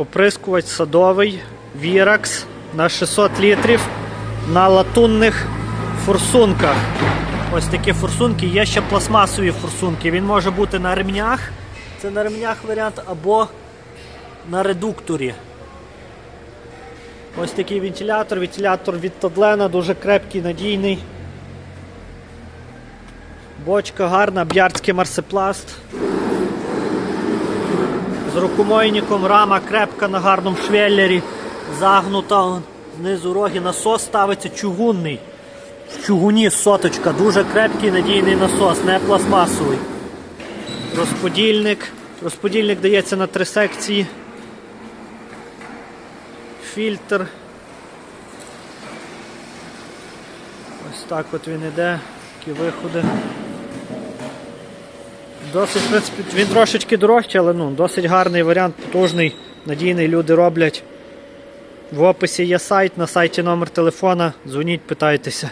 Оприскувач садовий Virax на 600 літрів на латунних форсунках. Ось такі форсунки, є ще пластмасові форсунки. Він може бути на ремнях, це на ремнях варіант, або на редукторі. Ось такий вентилятор, вентилятор від Тадлена, дуже крепкий, надійний. Бочка гарна, б'ярдський марсипласт. З рукомойником, рама крепка на гарному швеллері, загнута. Знизу роги насос ставиться чугунний. В чугуні соточка, дуже крепкий надійний насос, не пластмасовий. Розподільник. Розподільник дається на три секції. Фільтр. Ось так от він іде, такі виходи. Досить, в принципі, він трошечки дорожчий, але ну, досить гарний варіант, потужний, надійний, люди роблять. В описі є сайт, на сайті номер телефона. Дзвоніть, питайтеся.